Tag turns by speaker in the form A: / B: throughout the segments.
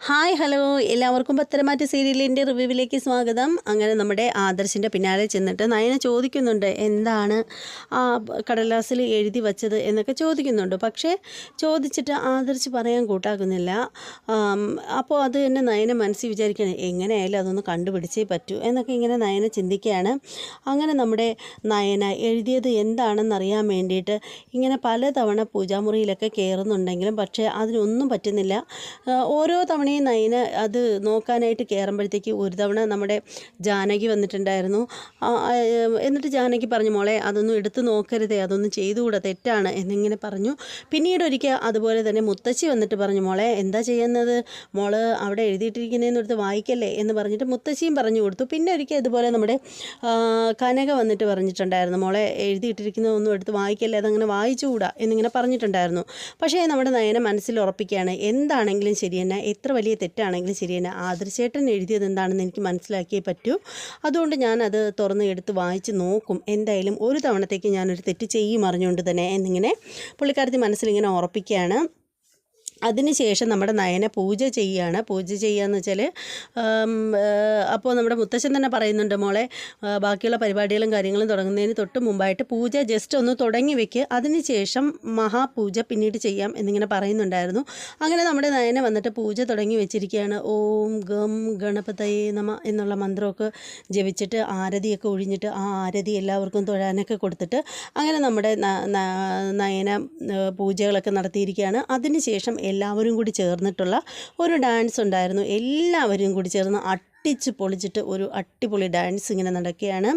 A: Hi hello. എല്ലാവർക്കും പത്തരമാറ്റ സീരിയലിന്റെ റിവ്യൂവിലേക്ക് സ്വാഗതം. അങ്ങനെ നമ്മുടെ ആദർശിന്റെ പിന്നാലെ ചെന്നിട്ട് നയന ചോദിക്കുന്നുണ്ട് എന്താണ് ആ കടലാസിൽ എഴുതി വച്ചത്? എന്നൊക്കെ ചോദിക്കുന്നുണ്ട്. പക്ഷേ ചോദിച്ചിട്ട് ആദർശ് പറയാൻ കൂട്ടാക്കുന്നില്ല അപ്പോൾ അത് തന്നെ നയന മനസ്സിൽ വിചാരിക്കണം എങ്ങനെയായാലും അതൊന്ന് കണ്ടുപിടിച്ചേ പറ്റൂ എന്നൊക്കെ ഇങ്ങനെ നയന ചിന്തിക്കുകയാണ്. അങ്ങനെ നമ്മുടെ നയന എഴുതിയത് എന്താണെന്നറിയാൻ വേണ്ടിയിട്ട് ഇങ്ങനെ പലതവണ പൂജാമുറിയിലൊക്കെ കയറുന്നുണ്ടെങ്കിലും പക്ഷേ അതിനൊന്നും പറ്റുന്നില്ല. ഓരോ ഓരോ തവണയും നയന അത് നോക്കാനായിട്ട് കയറുമ്പോഴത്തേക്ക് ഒരു തവണ നമ്മുടെ ജാനകി വന്നിട്ടുണ്ടായിരുന്നു. എന്നിട്ട് ജാനകി പറഞ്ഞു മോളെ അതൊന്നും എടുത്ത് നോക്കരുതേ അതൊന്നും ചെയ്തുകൂടാ തെറ്റാണ് എന്നിങ്ങനെ പറഞ്ഞു. പിന്നീട് ഒരിക്കൽ അതുപോലെ തന്നെ മുത്തശ്ശി വന്നിട്ട് പറഞ്ഞു മോളെ എന്താ ചെയ്യുന്നത്? മോൾ അവിടെ എഴുതിയിട്ടിരിക്കുന്നതെന്ന് എടുത്ത് വായിക്കല്ലേ? എന്ന് പറഞ്ഞിട്ട് മുത്തശ്ശിയും പറഞ്ഞു കൊടുത്തു. പിന്നെ ഒരിക്കൽ ഇതുപോലെ നമ്മുടെ കനക വന്നിട്ട് പറഞ്ഞിട്ടുണ്ടായിരുന്നു മോളെ എഴുതിയിട്ടിരിക്കുന്നതൊന്നും എടുത്ത് വായിക്കല്ലേ അതങ്ങനെ വായിച്ചുകൂടാ എന്നിങ്ങനെ പറഞ്ഞിട്ടുണ്ടായിരുന്നു. പക്ഷേ നമ്മുടെ നയന മനസ്സിൽ ഉറപ്പിക്കുകയാണ് എന്താണെങ്കിലും ശരി എത്ര വലിയ തെറ്റാണെങ്കിലും ശരി ആദർശേട്ടൻ എഴുതിയത് എന്താണെന്ന് എനിക്ക് മനസ്സിലാക്കിയേ പറ്റൂ. അതുകൊണ്ട് ഞാനത് തുറന്ന് എടുത്ത് വായിച്ച് നോക്കും. എന്തായാലും ഒരു തവണത്തേക്ക് ഞാനൊരു തെറ്റ് ചെയ്യും അറിഞ്ഞുകൊണ്ട് തന്നെ എന്നിങ്ങനെ പുള്ളിക്കാരത്തി മനസ്സിലിങ്ങനെ ഉറപ്പിക്കുകയാണ്. അതിനുശേഷം നമ്മുടെ നയനെ പൂജ ചെയ്യുകയാണ്. പൂജ ചെയ്യുകയെന്ന് വെച്ചാൽ അപ്പോൾ നമ്മുടെ മുത്തശ്ശൻ തന്നെ പറയുന്നുണ്ട് മോളെ ബാക്കിയുള്ള പരിപാടികളും കാര്യങ്ങളും തുടങ്ങുന്നതിന് തൊട്ട് മുമ്പായിട്ട് പൂജ ജസ്റ്റ് ഒന്ന് തുടങ്ങി വെക്ക്. അതിനുശേഷം മഹാപൂജ പിന്നീട് ചെയ്യാം എന്നിങ്ങനെ പറയുന്നുണ്ടായിരുന്നു. അങ്ങനെ നമ്മുടെ നയനെ വന്നിട്ട് പൂജ തുടങ്ങി വെച്ചിരിക്കുകയാണ്. ഓം ഗം ഗണപതയെ നമ എന്നുള്ള മന്ത്രമൊക്കെ ജപിച്ചിട്ട് ആരതിയൊക്കെ ഒഴിഞ്ഞിട്ട് ആ ആരതി എല്ലാവർക്കും തൊഴാനൊക്കെ കൊടുത്തിട്ട് അങ്ങനെ നമ്മുടെ നയന പൂജകളൊക്കെ നടത്തിയിരിക്കുകയാണ്. അതിനുശേഷം എല്ലാവരും കൂടി ചേർന്നിട്ടുള്ള ഒരു ഡാൻസ് ഉണ്ടായിരുന്നു. എല്ലാവരും കൂടി ചേർന്ന് അട്ടിച്ച് പൊളിച്ചിട്ട് ഒരു അടിപൊളി ഡാൻസ് ഇങ്ങനെ നടക്കുകയാണ്.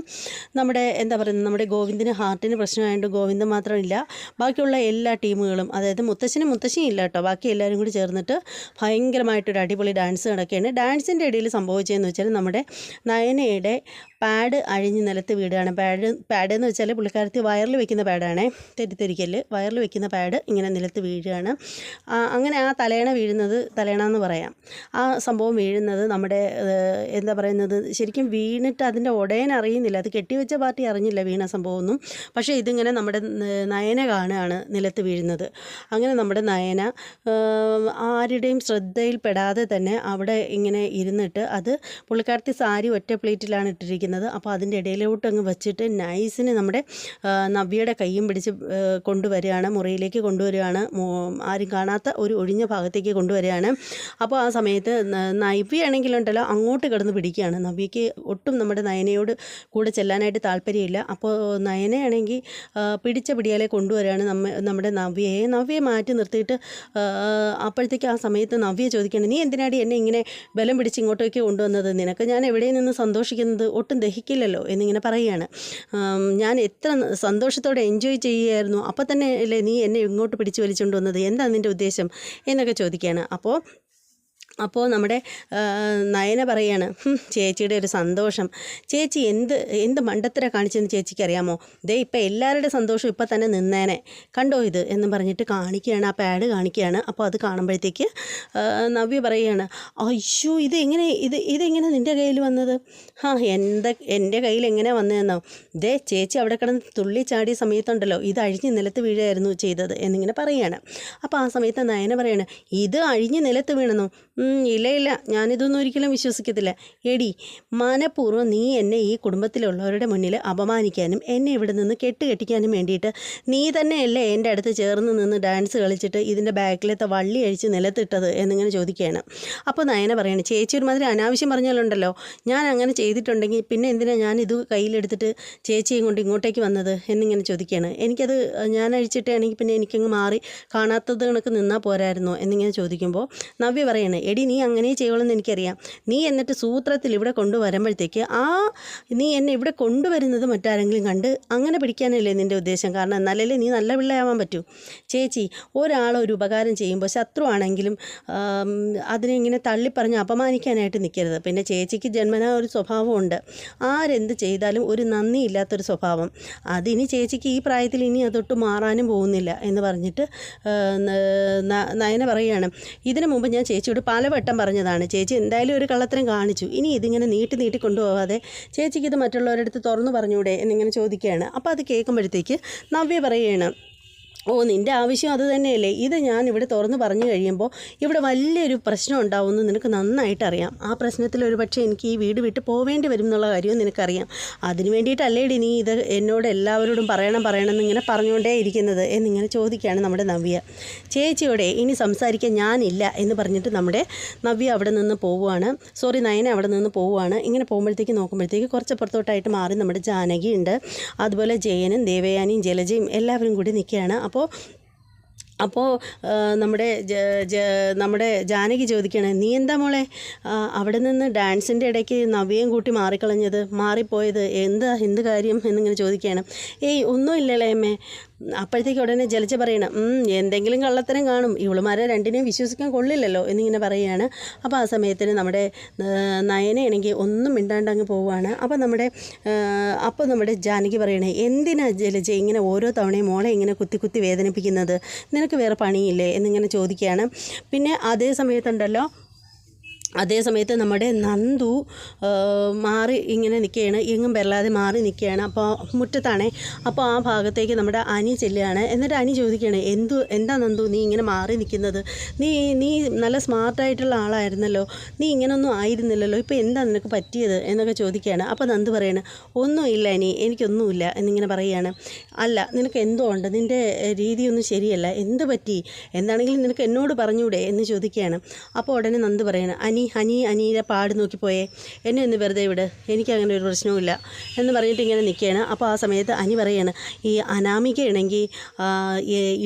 A: നമ്മുടെ എന്താ പറയുന്നത് നമ്മുടെ ഗോവിന്ദിന് ഹാർട്ടിന് പ്രശ്നമായതുകൊണ്ട് ഗോവിന്ദൻ മാത്രമില്ല. ബാക്കിയുള്ള എല്ലാ ടീമുകളും അതായത് മുത്തശ്ശനും മുത്തശ്ശിയും ഇല്ല കേട്ടോ. ബാക്കി എല്ലാവരും കൂടി ചേർന്നിട്ട് ഭയങ്കരമായിട്ടൊരു അടിപൊളി ഡാൻസ് നടക്കുകയാണ്. ഡാൻസിന്റെ ഇടയിൽ സംഭവിച്ചതെന്ന് വെച്ചാൽ നമ്മുടെ നയനയുടെ പാഡ് അഴിഞ്ഞ് നിലത്ത് വീടുകയാണ്. പാഡ് പാഡ് എന്ന് വെച്ചാൽ പുള്ളിക്കാരത്തി വയറിൽ വെക്കുന്ന പാഡാണേ. തെറ്റിദ്ധരിക്കൽ വയറിൽ വെക്കുന്ന പാഡ് ഇങ്ങനെ നിലത്ത് വീഴുകയാണ്. അങ്ങനെ ആ തലേണ വീഴുന്നത് തലേണ എന്ന് പറയാം. ആ സംഭവം വീഴുന്നത് നമ്മുടെ എന്താ പറയുന്നത് ശരിക്കും വീണിട്ട് അതിന്റെ ഉടയൻ അറിയുന്നില്ല. അത് കെട്ടിവെച്ച പാർട്ടി അറിഞ്ഞില്ല വീണ സംഭവമൊന്നും. പക്ഷേ ഇതിങ്ങനെ നമ്മുടെ നയന കാണുകയാണ് നിലത്ത് വീഴുന്നത്. അങ്ങനെ നമ്മുടെ നയന ആരുടെയും ശ്രദ്ധയിൽപ്പെടാതെ തന്നെ അവിടെ ഇങ്ങനെ ഇരുന്നിട്ട് അത് പുള്ളിക്കാരത്തി സാരി ഒറ്റ പ്ലേറ്റിലാണ് ഇട്ടിരിക്കുന്നത്. അപ്പോൾ അതിന്റെ ഇടയിലോട്ട് അങ്ങ് വെച്ചിട്ട് നൈസിന് നമ്മുടെ നവ്യയുടെ കൈയും പിടിച്ച് കൊണ്ടുവരികയാണ് മുറിയിലേക്ക് കൊണ്ടുവരികയാണ് ആരും കാണാത്ത ഒരു ഒഴിഞ്ഞ ഭാഗത്തേക്ക് കൊണ്ടുവരികയാണ്. അപ്പോൾ ആ സമയത്ത് നവ്യയാണെങ്കിലുണ്ടല്ലോ അങ്ങോട്ട് കിടന്ന് പിടിക്കുകയാണ്. നവ്യയ്ക്ക് ഒട്ടും നമ്മുടെ നയനയോട് കൂടെ ചെല്ലാനായിട്ട് താല്പര്യമില്ല. അപ്പോൾ നയനയാണെങ്കിൽ പിടിച്ച പിടിയാലെ കൊണ്ടുവരാണ് നമ്മ നമ്മുടെ നവ്യയെ. നവ്യയെ മാറ്റി നിർത്തിയിട്ട് അപ്പോഴത്തേക്ക് ആ സമയത്ത് നവ്യ ചോദിക്കുകയാണ് നീ എന്തിനാടി എന്നെ ഇങ്ങനെ ബലം പിടിച്ച് ഇങ്ങോട്ടേക്ക് കൊണ്ടുവന്നത്? നിനക്ക് ഞാൻ എവിടെ നിന്ന് സന്തോഷിക്കുന്നത്? ഒട്ടും ദഹിക്കില്ലല്ലോ? എന്നിങ്ങനെ പറയുകയാണ്. ഞാൻ എത്ര സന്തോഷത്തോടെ എൻജോയ് ചെയ്യുകയായിരുന്നു. അപ്പോൾ തന്നെ അല്ലേ നീ എന്നെ ഇങ്ങോട്ട് പിടിച്ചു വലിച്ചുകൊണ്ട് വന്നത്? എന്താണ് നിന്റെ ഉദ്ദേശം? എന്നൊക്കെ ചോദിക്കുകയാണ്. അപ്പോൾ അപ്പോൾ നമ്മുടെ നയന പറയാണ് "ഹും, ചേച്ചിയുടെ ഒരു സന്തോഷം. ചേച്ചി എന്ത് എന്ത് മണ്ടത്തര കാണിച്ചെന്ന് ചേച്ചിക്ക് അറിയാമോ? ദേ ഇപ്പം എല്ലാവരുടെ സന്തോഷം ഇപ്പം തന്നെ നിന്നേനെ. കണ്ടോ ഇത്? എന്ന് പറഞ്ഞിട്ട് കാണിക്കുകയാണ് ആ പാഡ് കാണിക്കുകയാണ്. അപ്പോൾ അത് കാണുമ്പോഴത്തേക്ക് നവ്യ പറയുകയാണ് അയ്യോ ഇത് എങ്ങനെ ഇത് ഇതെങ്ങനെ നിന്റെ കയ്യിൽ വന്നത്? ആ എന്താ എന്റെ കയ്യിൽ എങ്ങനെ വന്നതെന്നോ ദേ ചേച്ചി അവിടെ കിടന്ന് തുള്ളി ചാടിയ സമയത്തുണ്ടല്ലോ ഇത് അഴിഞ്ഞ് നിലത്ത് വീഴായിരുന്നു ചെയ്തത് എന്നിങ്ങനെ പറയുകയാണ്. അപ്പോൾ ആ സമയത്ത് നയന പറയാണ് ഇത് അഴിഞ്ഞ് നിലത്ത് വീണെന്നോ? "ഉം, ഇല്ല ഇല്ല ഞാനിതൊന്നും ഒരിക്കലും വിശ്വസിക്കത്തില്ല. എടി മനഃപൂർവം നീ എന്നെ ഈ കുടുംബത്തിലുള്ളവരുടെ മുന്നിൽ അപമാനിക്കാനും എന്നെ ഇവിടെ നിന്ന് കെട്ടുകെട്ടിക്കാനും വേണ്ടിയിട്ട് നീ തന്നെയല്ലേ എന്റെ അടുത്ത് ചേർന്ന് നിന്ന് ഡാൻസ് കളിച്ചിട്ട് ഇതിന്റെ ബാക്കിലത്തെ വള്ളി അഴിച്ച് നിലത്തിട്ടത് എന്നിങ്ങനെ ചോദിക്കുകയാണ്. അപ്പോൾ നയന പറയണേ ചേച്ചി ഒരുമാതിരി അനാവശ്യം പറഞ്ഞാലുണ്ടല്ലോ. ഞാൻ അങ്ങനെ ചെയ്തിട്ടുണ്ടെങ്കിൽ പിന്നെ എന്തിനാ ഞാൻ ഇത് കയ്യിലെടുത്തിട്ട് ചേച്ചിയും കൊണ്ട് ഇങ്ങോട്ടേക്ക് വന്നത്? എന്നിങ്ങനെ ചോദിക്കുകയാണ്. എനിക്കത് ഞാൻ അഴിച്ചിട്ടാണെങ്കിൽ പിന്നെ എനിക്കങ്ങ് മാറി കാണാത്തത് കണക്ക് നിന്നാൽ പോരായിരുന്നോ? എന്നിങ്ങനെ ചോദിക്കുമ്പോൾ നവ്യ പറയാണ് എടി നീ അങ്ങനെ ചെയ്യുള്ളൂ എനിക്കറിയാം. നീ എന്നിട്ട് സൂത്രത്തിൽ ഇവിടെ കൊണ്ടുവരുമ്പോഴത്തേക്ക് ആ നീ എന്നെ ഇവിടെ കൊണ്ടുവരുന്നത് മറ്റാരെങ്കിലും കണ്ട് അങ്ങനെ പിടിക്കാനല്ലേ നിന്റെ ഉദ്ദേശം? കാരണം എന്നാലല്ലേ നീ നല്ല പിള്ളയാവാൻ പറ്റൂ. ചേച്ചി ഒരാൾ ഒരു ഉപകാരം ചെയ്യുമ്പോൾ ശത്രുവാണെങ്കിലും അതിനെ ഇങ്ങനെ തള്ളിപ്പറഞ്ഞ് അപമാനിക്കാനായിട്ട് നിൽക്കരുത് പിന്നെ ചേച്ചിക്ക് ജന്മനാ ഒരു സ്വഭാവമുണ്ട് ആരെന്ത് ചെയ്താലും ഒരു നന്ദിയില്ലാത്തൊരു സ്വഭാവം. അതിനി ചേച്ചിക്ക് ഈ പ്രായത്തിൽ ഇനി അതൊട്ട് മാറാനും പോകുന്നില്ല എന്ന് പറഞ്ഞിട്ട് നയന പറയുകയാണ്. ഇതിനു മുമ്പ് ഞാൻ ചേച്ചിയോട് പലവട്ടം പറഞ്ഞതാണ്. ചേച്ചി എന്തായാലും ഒരു കള്ളത്തരം കാണിച്ചു. ഇനി ഇതിങ്ങനെ നീട്ടി നീട്ടി കൊണ്ടുപോവാതെ ചേച്ചിക്ക് ഇത് മറ്റുള്ളവരുടെ അടുത്ത് തുറന്നു പറഞ്ഞൂടെ എന്നിങ്ങനെ ചോദിക്കുകയാണ്. അപ്പോൾ അത് കേൾക്കുമ്പോഴത്തേക്ക് നവ്യ പറയുകയാണ് ഓ നിന്റെ ആവശ്യം അത് തന്നെയല്ലേ. ഇത് ഞാൻ ഇവിടെ തുറന്ന് പറഞ്ഞു കഴിയുമ്പോൾ ഇവിടെ വലിയൊരു പ്രശ്നം ഉണ്ടാവുമെന്ന് നിനക്ക് നന്നായിട്ട് അറിയാം ആ പ്രശ്നത്തിൽ ഒരു പക്ഷേ എനിക്ക് ഈ വീട് വിട്ട് പോവേണ്ടി വരും എന്നുള്ള കാര്യവും നിനക്കറിയാം. അതിന് വേണ്ടിയിട്ടല്ലേടി നീ ഇത് എന്നോട് എല്ലാവരോടും പറയണം പറയണം എന്നിങ്ങനെ പറഞ്ഞുകൊണ്ടേ ഇരിക്കുന്നത് എന്നിങ്ങനെ ചോദിക്കുകയാണ് നമ്മുടെ നവ്യ. ചേച്ചിയോടെ ഇനി സംസാരിക്കാൻ ഞാനില്ല എന്ന് പറഞ്ഞിട്ട് നമ്മുടെ നവ്യ അവിടെ നിന്ന് പോവുകയാണ്. സോറി നയന അവിടെ നിന്ന് പോവുകയാണ്. ഇങ്ങനെ പോകുമ്പോഴത്തേക്ക് നോക്കുമ്പോഴത്തേക്ക് കുറച്ചപ്പുറത്തോട്ടായിട്ട് മാറി നമ്മുടെ ജാനകി ഉണ്ട് അതുപോലെ ജയനും ദേവയാനിയും ജലജയും എല്ലാവരും കൂടി നിൽക്കുകയാണ്. അപ്പോൾ അപ്പോൾ നമ്മുടെ നമ്മുടെ ജാനകി ചോദിക്കണേ നീ എന്താ മോളെ? അവിടെ നിന്ന് ഡാൻസിന്റെ ഇടയ്ക്ക് നവ്യയും കൂട്ടി മാറിക്കളഞ്ഞത് മാറിപ്പോയത് എന്താ എന്ത് കാര്യം? എന്നിങ്ങനെ ചോദിക്കുകയാണ്. ഏയ് ഒന്നുമില്ലല്ലേ അമ്മേ. അപ്പോഴത്തേക്ക് ഉടനെ ജലജ പറയണം എന്തെങ്കിലും കള്ളത്തരം കാണും. ഇവളുമാരെ രണ്ടിനെയും വിശ്വസിക്കാൻ കൊള്ളില്ലല്ലോ എന്നിങ്ങനെ പറയുകയാണ്. അപ്പോൾ ആ സമയത്തിന് നമ്മുടെ നയനയാണെങ്കിൽ ഒന്നും മിണ്ടാണ്ട് അങ്ങ് പോവുകയാണ്. അപ്പോൾ നമ്മുടെ അപ്പോൾ നമ്മുടെ ജാനകി പറയണേ എന്തിനാ ജലജ ഇങ്ങനെ ഓരോ തവണയും മോളെ ഇങ്ങനെ കുത്തി കുത്തി വേദനിപ്പിക്കുന്നത്? നിനക്ക് വേറെ പണിയില്ലേ? എന്നിങ്ങനെ ചോദിക്കുകയാണ്. പിന്നെ അതേ സമയത്തുണ്ടല്ലോ അതേ സമയത്ത് നമ്മുടെ നന്ദു മാറി ഇങ്ങനെ നിൽക്കുകയാണ്. എങ്ങും വരലാതെ മാറി നിൽക്കുകയാണ്. അപ്പോൾ മുറ്റത്താണേ. അപ്പോൾ ആ ഭാഗത്തേക്ക് നമ്മുടെ അനി ചെല്ലുകയാണ്. എന്നിട്ട് അനി ചോദിക്കുകയാണ് എന്തു എന്താ നന്ദു നീ ഇങ്ങനെ മാറി നിൽക്കുന്നത്? നീ നീ നല്ല സ്മാർട്ടായിട്ടുള്ള ആളായിരുന്നല്ലോ. നീ ഇങ്ങനൊന്നും ആയിരുന്നില്ലല്ലോ. ഇപ്പോൾ എന്താ നിനക്ക് പറ്റിയത്? എന്നൊക്കെ ചോദിക്കുകയാണ്. അപ്പോൾ നന്ദു പറയാണ് ഒന്നുമില്ല അനി എനിക്കൊന്നുമില്ല എന്നിങ്ങനെ പറയുകയാണ്. അല്ല നിനക്ക് എന്തോ ഉണ്ട്? നിന്റെ രീതിയൊന്നും ശരിയല്ല. എന്ത് പറ്റി? എന്താണെങ്കിലും നിനക്ക് എന്നോട് പറഞ്ഞൂടെ എന്ന് ചോദിക്കുകയാണ്. അപ്പോൾ ഉടനെ നന്ദു പറയാണ് അനി അനി അനി പാട് പാടി നോക്കിപ്പോയേ എന്നെ ഒന്ന് വെറുതെ വിട്. എനിക്കങ്ങനെ ഒരു പ്രശ്നവുമില്ല എന്ന് പറഞ്ഞിട്ട് ഇങ്ങനെ നിൽക്കുകയാണ്. അപ്പോൾ ആ സമയത്ത് അനി പറയാണ് ഈ അനാമികയാണെങ്കിൽ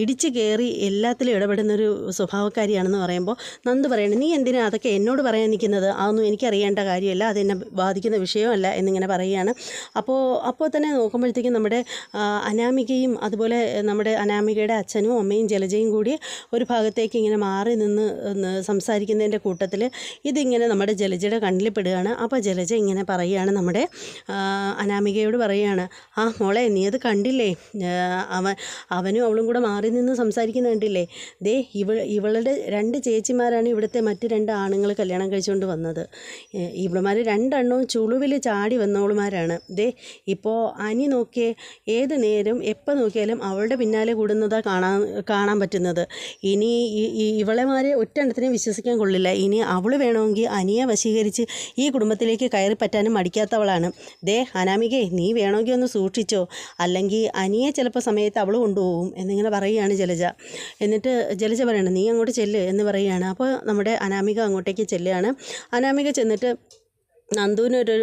A: ഇടിച്ച് കയറി എല്ലാത്തിലും ഇടപെടുന്നൊരു സ്വഭാവക്കാരിയാണെന്ന് പറയുമ്പോൾ നന്ദു പറയണം നീ എന്തിനാ അതൊക്കെ എന്നോട് പറയാൻ നിൽക്കുന്നത്? അതൊന്നും എനിക്കറിയേണ്ട കാര്യമല്ല. അതെന്നെ ബാധിക്കുന്ന വിഷയമല്ല എന്നിങ്ങനെ പറയുകയാണ്. അപ്പോൾ അപ്പോൾ തന്നെ നോക്കുമ്പോഴത്തേക്കും നമ്മുടെ അനാമികയും അതുപോലെ നമ്മുടെ അനാമികയുടെ അച്ഛനും അമ്മയും ജലജയും കൂടി ഒരു ഭാഗത്തേക്ക് ഇങ്ങനെ മാറി നിന്ന് സംസാരിക്കുന്നതിന്റെ കൂട്ടത്തിൽ ഇതിങ്ങനെ നമ്മുടെ ജലജയുടെ കണ്ണിൽ പെടുകയാണ്. അപ്പോൾ ജലജ ഇങ്ങനെ പറയുകയാണ് നമ്മുടെ അനാമികയോട് പറയുകയാണ് ആ മോളെ നീ അത് കണ്ടില്ലേ? അവൻ അവനും അവളും കൂടെ മാറി നിന്ന് സംസാരിക്കുന്ന കണ്ടില്ലേ? ദേ ഇവ ഇവളുടെ രണ്ട് ചേച്ചിമാരാണ് ഇവിടുത്തെ മറ്റ് രണ്ട് ആണുങ്ങൾ കല്യാണം കഴിച്ചുകൊണ്ട് വന്നത്. ഇവളുമാർ രണ്ടെണ്ണവും ചുളുവിൽ ചാടി വന്നവളുമാരാണ്. ദേ ഇപ്പോൾ അനി നോക്കിയേ ഏത് നേരം എപ്പോൾ നോക്കിയാലും അവളുടെ പിന്നാലെ കൂടുന്നതാ കാണാൻ കാണാൻ പറ്റുന്നത്. ഇനി ഇവളെമാരെ ഒറ്റെണ്ണത്തിനെ വിശ്വസിക്കാൻ കൊള്ളില്ല. ഇനി അവൾ വേണമെങ്കിൽ അനിയെ വശീകരിച്ച് ഈ കുടുംബത്തിലേക്ക് കയറി പറ്റാനും മടിക്കാത്തവളാണ്. ദേ അനാമികെ നീ വേണമെങ്കിൽ ഒന്ന് സൂക്ഷിച്ചോ. അല്ലെങ്കിൽ അനിയെ ചിലപ്പോൾ സമയത്ത് അവൾ കൊണ്ടുപോകും എന്നിങ്ങനെ പറയുകയാണ് ജലജ. എന്നിട്ട് ജലജ പറയണം നീ അങ്ങോട്ട് ചെല്ല് എന്ന് പറയുകയാണ്. അപ്പോൾ നമ്മുടെ അനാമിക അങ്ങോട്ടേക്ക് ചെല്ലുകയാണ്. അനാമിക ചെന്നിട്ട് നന്ദുവിനൊരു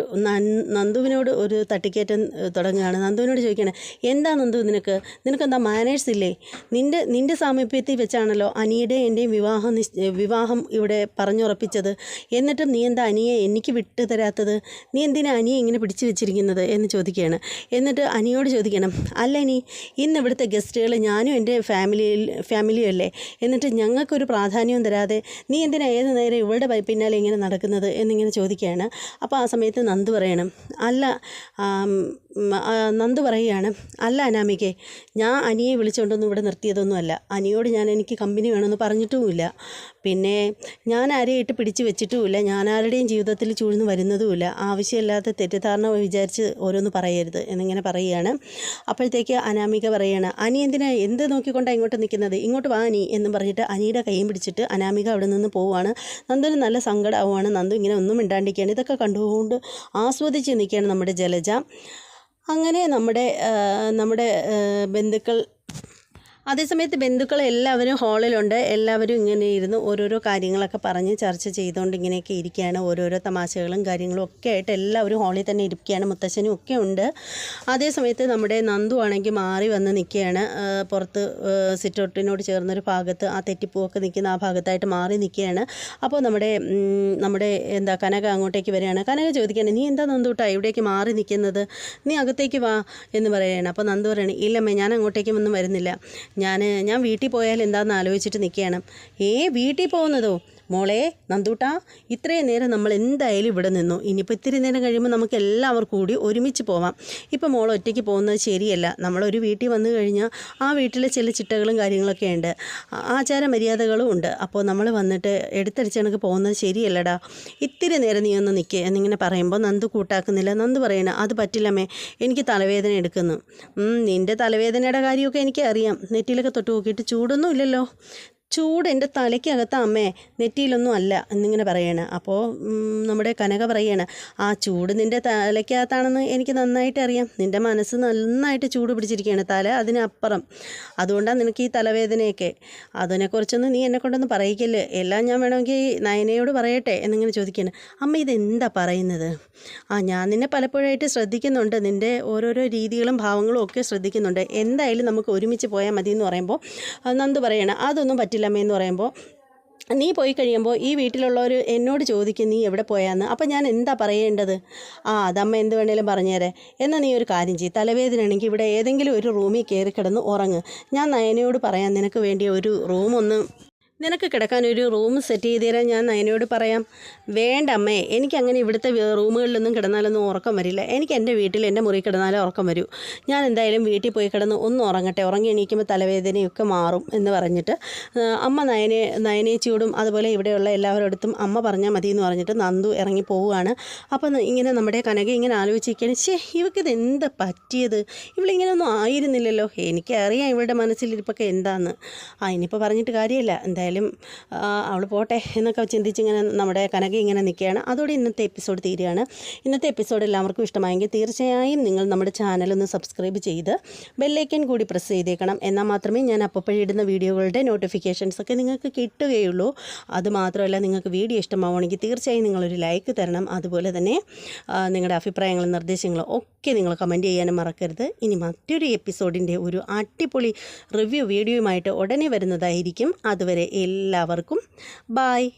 A: നന്ദുവിനോട് ഒരു തട്ടിക്കയറ്റം തുടങ്ങുകയാണ്. നന്ദുവിനോട് ചോദിക്കുകയാണ് എന്താ നന്ദു നിനക്ക്? നിനക്കെന്താ മാനേഴ്സ് ഇല്ലേ? നിന്റെ നിന്റെ സാമീപ്യത്തിൽ വെച്ചാണല്ലോ അനിയുടെ എന്റെയും വിവാഹം വിവാഹം ഇവിടെ പറഞ്ഞുറപ്പിച്ചത്. എന്നിട്ടും നീ എന്താ അനിയെ എനിക്ക് വിട്ടു തരാത്തത്? നീ എന്തിനാ അനിയെ ഇങ്ങനെ പിടിച്ചു വെച്ചിരിക്കുന്നത്? എന്ന് ചോദിക്കുകയാണ്. എന്നിട്ട് അനിയോട് ചോദിക്കണം അല്ല ഇനി ഇന്ന് ഇവിടുത്തെ ഗസ്റ്റുകൾ ഞാനും എന്റെ ഫാമിലിയിൽ ഫാമിലിയും അല്ലേ? എന്നിട്ട് ഞങ്ങൾക്കൊരു പ്രാധാന്യവും തരാതെ നീ എന്തിനാ ഏത് നേരം ഇവളുടെ പിന്നാലെ ഇങ്ങനെ നടക്കുന്നത്? എന്നിങ്ങനെ ചോദിക്കുകയാണ്. അപ്പോൾ ആ സമയത്ത് നന്ദു പറയണം അല്ല നന്ദ് പറയുകയാണ് അല്ല അനാമികെ ഞാൻ അനിയെ വിളിച്ചുകൊണ്ടൊന്നും ഇവിടെ നിർത്തിയതൊന്നുമല്ല. അനിയോട് ഞാൻ എനിക്ക് കമ്പനി വേണമെന്ന് പറഞ്ഞിട്ടുമില്ല. പിന്നെ ഞാൻ ആരെയും ഇട്ട് പിടിച്ച് വെച്ചിട്ടുമില്ല. ഞാൻ ആരുടെയും ജീവിതത്തിൽ ചൂഴ്ന്ന് വരുന്നതുമില്ല. ആവശ്യമില്ലാത്ത തെറ്റിദ്ധാരണ വിചാരിച്ച് ഓരോന്ന് പറയരുത് എന്നിങ്ങനെ പറയുകയാണ്. അപ്പോഴത്തേക്ക് അനാമിക പറയുകയാണ് അനി എന്തിനാ എന്ത് നോക്കിക്കൊണ്ടാണ് ഇങ്ങോട്ട് നിൽക്കുന്നത്? ഇങ്ങോട്ട് വാ അനി എന്ന് പറഞ്ഞിട്ട് അനിയുടെ കൈയും പിടിച്ചിട്ട് അനാമിക അവിടെ നിന്ന് പോവുകയാണ്. നന്ദന് നല്ല സങ്കടമാവുകയാണ്. നന്ദു ഇങ്ങനെ ഒന്നും മിണ്ടാണ്ടിരിക്കുകയാണ്. ഇതൊക്കെ കണ്ടുകൊണ്ട് ആസ്വദിച്ച് നിൽക്കുകയാണ് നമ്മുടെ ജലജ. അങ്ങനെ നമ്മുടെ നമ്മുടെ ബന്ധുക്കൾ അതേസമയത്ത് ബന്ധുക്കൾ എല്ലാവരും ഹാളിലുണ്ട്. എല്ലാവരും ഇങ്ങനെ ഇരുന്ന് ഓരോരോ കാര്യങ്ങളൊക്കെ പറഞ്ഞ് ചർച്ച ചെയ്തുകൊണ്ട് ഇങ്ങനെയൊക്കെ ഇരിക്കുകയാണ്. ഓരോരോ തമാശകളും കാര്യങ്ങളും ഒക്കെ ആയിട്ട് എല്ലാവരും ഹാളിൽ തന്നെ ഇരിക്കുകയാണ്. മുത്തശ്ശനും ഒക്കെ ഉണ്ട്. അതേസമയത്ത് നമ്മുടെ നന്ദു ആണെങ്കിൽ മാറി വന്ന് നിൽക്കുകയാണ്. പുറത്ത് സിറ്റൗട്ടിനോട് ചേർന്നൊരു ഭാഗത്ത് ആ തെറ്റിപ്പൂവൊക്കെ നിൽക്കുന്ന ആ ഭാഗത്തായിട്ട് മാറി നിൽക്കുകയാണ്. അപ്പോൾ നമ്മുടെ നമ്മുടെ എന്താ കനക അങ്ങോട്ടേക്ക് വരികയാണ്. കനക ചോദിക്കുകയാണ് നീ എന്താ നന്ദൂട്ടാ ഇവിടേക്ക് മാറി നിൽക്കുന്നത്? നീ അകത്തേക്ക് വാ എന്ന് പറയുകയാണ്. അപ്പോൾ നന്ദു പറയണേ ഇല്ലമ്മേ ഞാൻ അങ്ങോട്ടേക്കും ഒന്നും വരുന്നില്ല. ഞാൻ ഞാൻ വീട്ടിൽ പോയാൽ എന്താണെന്ന് ആലോചിച്ചിട്ട് നിൽക്കുകയാണ്. ഏ വീട്ടിൽ പോകുന്നതോ? മോളെ നന്ദൂട്ടാ ഇത്രയും നേരം നമ്മൾ എന്തായാലും ഇവിടെ നിന്നു. ഇനിയിപ്പോൾ ഇത്തിരി നേരം കഴിയുമ്പോൾ നമുക്ക് എല്ലാവർക്കും കൂടി ഒരുമിച്ച് പോവാം. ഇപ്പം മോൾ ഒറ്റയ്ക്ക് പോകുന്നത് ശരിയല്ല. നമ്മളൊരു വീട്ടിൽ വന്നു കഴിഞ്ഞാൽ ആ വീട്ടിലെ ചില ചിട്ടകളും കാര്യങ്ങളൊക്കെ ഉണ്ട്. ആചാര മര്യാദകളും ഉണ്ട്. അപ്പോൾ നമ്മൾ വന്നിട്ട് എടുത്തടിച്ച് കണക്ക് പോകുന്നത് ശരിയല്ലടാ. ഇത്തിരി നേരം നീ ഒന്ന് നിൽക്കുക എന്നിങ്ങനെ പറയുമ്പോൾ നന്ദു കൂട്ടാക്കുന്നില്ല. നന്ദു പറയണ അത് പറ്റില്ലമ്മേ എനിക്ക് തലവേദന എടുക്കുന്നു. നിന്റെ തലവേദനയുടെ കാര്യമൊക്കെ എനിക്ക് അറിയാം നെറ്റിയിലൊക്കെ തൊട്ട് നോക്കിയിട്ട് ചൂടൊന്നും ഇല്ലല്ലോ. ചൂട് എന്റെ തലയ്ക്കകത്ത് അമ്മേ നെറ്റിയിലൊന്നും അല്ല എന്നിങ്ങനെ പറയണേ. അപ്പോൾ നമ്മുടെ കനക പറയണേ ആ ചൂട് നിന്റെ തലയ്ക്കകത്താണെന്ന് എനിക്ക് നന്നായിട്ട് അറിയാം. നിന്റെ മനസ്സ് നന്നായിട്ട് ചൂട് പിടിച്ചിരിക്കുകയാണ് തല അതിനപ്പുറം. അതുകൊണ്ടാണ് നിനക്ക് ഈ തലവേദനയൊക്കെ. അതിനെക്കുറിച്ചൊന്നും നീ എന്നെ കൊണ്ടൊന്നും പറയിക്കല്ലേ. എല്ലാം ഞാൻ വേണമെങ്കിൽ നയനയോട് പറയട്ടെ എന്നിങ്ങനെ ചോദിക്കുകയാണ്. അമ്മ ഇതെന്താ പറയുന്നത്? ആ ഞാൻ നിന്നെ പലപ്പോഴായിട്ട് ശ്രദ്ധിക്കുന്നുണ്ട്. നിന്റെ ഓരോരോ രീതികളും ഭാവങ്ങളും ഒക്കെ ശ്രദ്ധിക്കുന്നുണ്ട്. എന്തായാലും നമുക്ക് ഒരുമിച്ച് പോയാൽ മതി എന്ന് പറയുമ്പോൾ നന്ദു പറയണം അതൊന്നും പറ്റില്ലമ്മേ എന്ന് പറയുമ്പോൾ നീ പോയി കഴിയുമ്പോൾ ഈ വീട്ടിലുള്ളവർ എന്നോട് ചോദിക്കും നീ എവിടെ പോയാന്ന്. അപ്പം ഞാൻ എന്താ പറയേണ്ടത്? ആ അതമ്മ എന്ത് വേണേലും പറഞ്ഞേരെ. എന്നാൽ നീ ഒരു കാര്യം ചെയ്യും. തലവേദനയാണെങ്കിൽ ഇവിടെ ഏതെങ്കിലും ഒരു റൂമിൽ കയറി കിടന്ന് ഉറങ്ങ്. ഞാൻ നയനയോട് പറയാം നിനക്ക് വേണ്ടി ഒരു റൂമൊന്ന് നിനക്ക് കിടക്കാൻ ഒരു റൂം സെറ്റ് ചെയ്ത് തരാൻ ഞാൻ നയനയോട് പറയാം. വേണ്ട അമ്മേ എനിക്ക് അങ്ങനെ ഇവിടുത്തെ റൂമുകളിലൊന്നും കിടന്നാലൊന്നും ഉറക്കം വരില്ല. എനിക്ക് എന്റെ വീട്ടിൽ എന്റെ മുറി കിടന്നാലേ ഉറക്കം വരൂ. ഞാൻ എന്തായാലും വീട്ടിൽ പോയി കിടന്ന് ഒന്ന് ഉറങ്ങട്ടെ. ഉറങ്ങി എണീക്കുമ്പോൾ തലവേദനയൊക്കെ മാറും എന്ന് പറഞ്ഞിട്ട് അമ്മ നയനെ നയനേച്ചിയോടും അതുപോലെ ഇവിടെയുള്ള എല്ലാവരോടത്തും അമ്മ പറഞ്ഞാൽ മതി എന്ന് പറഞ്ഞിട്ട് നന്ദു ഇറങ്ങി പോവുകയാണ്. അപ്പം ഇങ്ങനെ നമ്മുടെ കനക ഇങ്ങനെ ആലോചിക്കുകയാണ് ശേ ഇവക്കിത് എന്താ പറ്റിയത്? ഇവളിങ്ങനെയൊന്നും ആയിരുന്നില്ലല്ലോ. എനിക്കറിയാം ഇവളുടെ മനസ്സിലിരിപ്പൊക്കെ എന്താണെന്ന് ആ ഇനിയിപ്പോൾ പറഞ്ഞിട്ട് കാര്യമില്ല. എന്തായാലും അവൾ പോട്ടെ എന്നൊക്കെ ചിന്തിച്ചിങ്ങനെ നമ്മുടെ കനക ഇങ്ങനെ നിൽക്കുകയാണ്. അതോടെ ഇന്നത്തെ എപ്പിസോഡ് തീരുകയാണ്. ഇന്നത്തെ എപ്പിസോഡ് എല്ലാവർക്കും ഇഷ്ടമായെങ്കിൽ തീർച്ചയായും നിങ്ങൾ നമ്മുടെ ചാനൽ ഒന്ന് സബ്സ്ക്രൈബ് ചെയ്ത് ബെല്ലൈക്കൻ കൂടി പ്രസ് ചെയ്തേക്കണം. എന്നാൽ മാത്രമേ ഞാൻ അപ്പോഴിടുന്ന വീഡിയോകളുടെ നോട്ടിഫിക്കേഷൻസ് ഒക്കെ നിങ്ങൾക്ക് കിട്ടുകയുള്ളൂ. അതുമാത്രമല്ല നിങ്ങൾക്ക് വീഡിയോ ഇഷ്ടമാവുകയാണെങ്കിൽ തീർച്ചയായും നിങ്ങളൊരു ലൈക്ക് തരണം. അതുപോലെ തന്നെ നിങ്ങളുടെ അഭിപ്രായങ്ങളും നിർദ്ദേശങ്ങളും ഒക്കെ നിങ്ങൾ കമന്റ് ചെയ്യാനും മറക്കരുത്. ഇനി മറ്റൊരു എപ്പിസോഡിന്റെ ഒരു അടിപൊളി റിവ്യൂ വീഡിയോയുമായിട്ട് ഉടനെ വരുന്നതായിരിക്കും. അതുവരെ എല്ലാവർക്കും. ബായ്